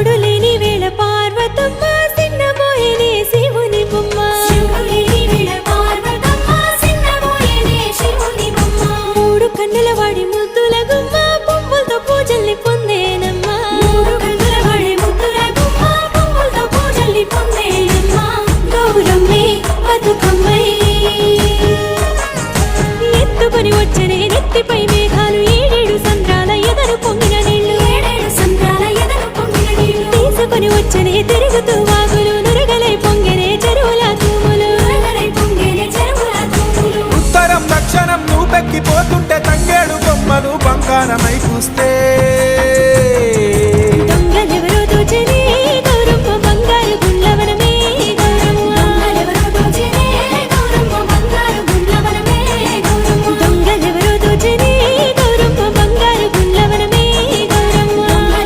శివుడు లేని వేళ పార్వతమ్మ సిన్నబోయేనే శివుని బొమ్మ. మూడు కన్నుల వాడి ముద్దుల గుమ్మ పువ్వులతో పూజల్ని పొందేనమ్మా. గౌరమ్మే బతుకమ్మై. ఎత్తుకొని వచ్చనే నెత్తిపై మేఘాలు తీసుకొని తిరుగుతూ వాగులు నురగలై పొంగెనే చెరువుల తూములు. ఉత్తరం దక్షిణం నువ్వెక్కిపోతుంటే తంగేడు బొమ్మలు బంగారమై చూస్తే